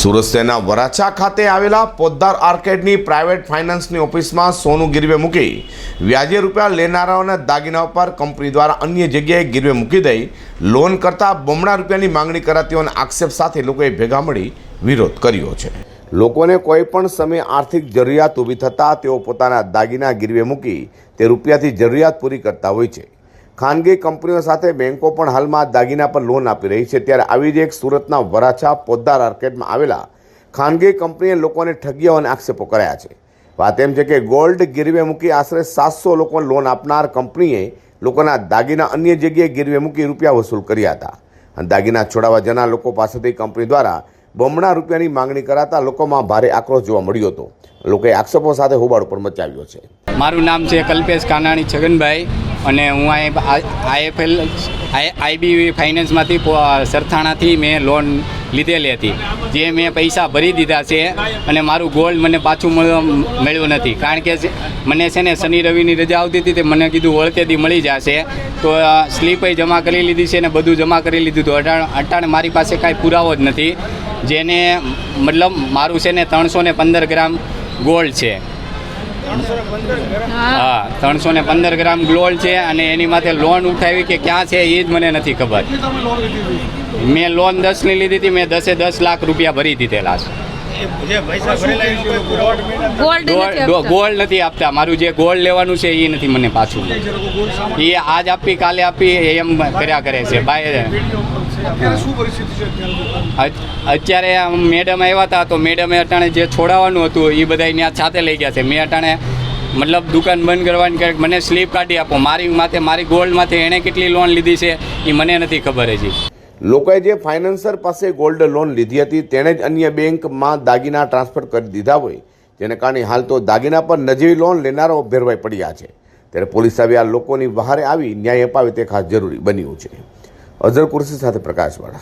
સુરત શહેરના વરાછા ખાતે આવેલા પોદ્દાર આર્કેડની પ્રાઇવેટ ફાઇનાન્સની ઓફિસમાં સોનું ગીરવે મૂકી વ્યાજે રૂપિયા લેનારાઓના દાગીના ઉપર કંપની દ્વારા અન્ય જગ્યાએ ગીરવે મૂકી દઈ લોન કરતા બમણા રૂપિયાની માંગણી કરાતી હોવાના આક્ષેપ સાથે લોકોએ ભેગા મળી વિરોધ કર્યો છે. લોકોને કોઈ પણ સમયે આર્થિક જરૂરિયાત ઊભી થતાં તેઓ પોતાના દાગીના ગીરવે મૂકી તે રૂપિયાથી જરૂરિયાત પૂરી કરતા હોય છે. ખાનગી કંપનીઓ સાથે બેન્કો પણ હાલમાં દાગીના પર લોન આપી રહી છે. ત્યારે આવી જ એક સુરતના વરાછા પોદ્દાર આર્કેડમાં આવેલા ખાનગી કંપનીએ લોકોને ઠગ્યા અને આક્ષેપો કર્યા છે. વાત એમ છે કે ગોલ્ડ ગીરવે મૂકી આશરે સાતસો લોકોને લોન આપનાર કંપનીએ લોકોના દાગીના અન્ય જગ્યાએ ગીરવે મૂકી રૂપિયા વસૂલ કર્યા હતા. અને દાગીના છોડાવવા જનાર લોકો પાસેથી કંપની દ્વારા બમણા રૂપિયાની માંગણી કરાતા લોકોમાં ભારે આક્રોશ જોવા મળ્યો હતો. લોકોએ આક્ષેપો સાથે હોબાળો પણ મચાવ્યો છે. મારું નામ છે કલ્પેશ કાનાણી છગનભાઈ અને હું આઈએફએલ આઈબી ફાઇનાન્સમાંથી સરથાણાથી મેં લોન લીધેલી હતી. જે મેં પૈસા ભરી દીધા છે અને મારું ગોલ્ડ મને પાછું મળ- મળ્યું નથી. કારણ કે મને છે ને શનિ રવિની રજા આવતી હતી તે મને કીધું વળતેથી મળી જશે. તો સ્લીપે જમા કરી લીધી છે ને બધું જમા કરી લીધું હતું. અટાણ અટાણે મારી પાસે કાંઈ પુરાવો જ નથી. જેને મતલબ મારું છે ને ત્રણસો પંદર ગ્રામ ગોલ્ડ છે. હા ત્રણસો ને પંદર ગ્રામ ગોલ્ડ છે અને એની માથે લોન ઉઠાવી કે ક્યાં છે એ જ મને નથી ખબર. મેં લોન દસની લીધી હતી, મેં દસે દસ લાખ રૂપિયા ભરી દીધેલા છે. ગોલ્ડ નથી આપતા. ગોલ્ડ નથી આપતા. મારું જે ગોલ્ડ લેવાનું છે એ નથી મને પાછું. એ આજ આપી કાલે આપી એમ કર્યા કરે છે. બાય અત્યારે આમ મેડમ આવ્યા હતા તો મેડમે અટાણે જે છોડાવવાનું હતું એ બધા ત્યાં સાથે લઈ ગયા છે. મેં અટાણે મતલબ દુકાન બંધ કરવાની કે મને સ્લીપ કાઢી આપો. મારી માથે મારી ગોલ્ડ માથે એણે કેટલી લોન લીધી છે એ મને નથી ખબર હજી. લોકોએ જે ફાઇનાન્સર પાસે ગોલ્ડ લોન લીધી હતી, તેણે જ અન્ય બેંકમાં દાગીના ટ્રાન્સફર કરી દીધા હોય. જેને કારણે હાલ તો દાગીના પર નજીવી લોન લેનારો ભેરવાઈ પડ્યા છે. ત્યારે પોલીસ આવી આ લોકોની વહારે આવી ન્યાય અપાવે તે ખાસ જરૂરી બન્યું છે. અઝર કુર્સી સાથે પ્રકાશવાળા.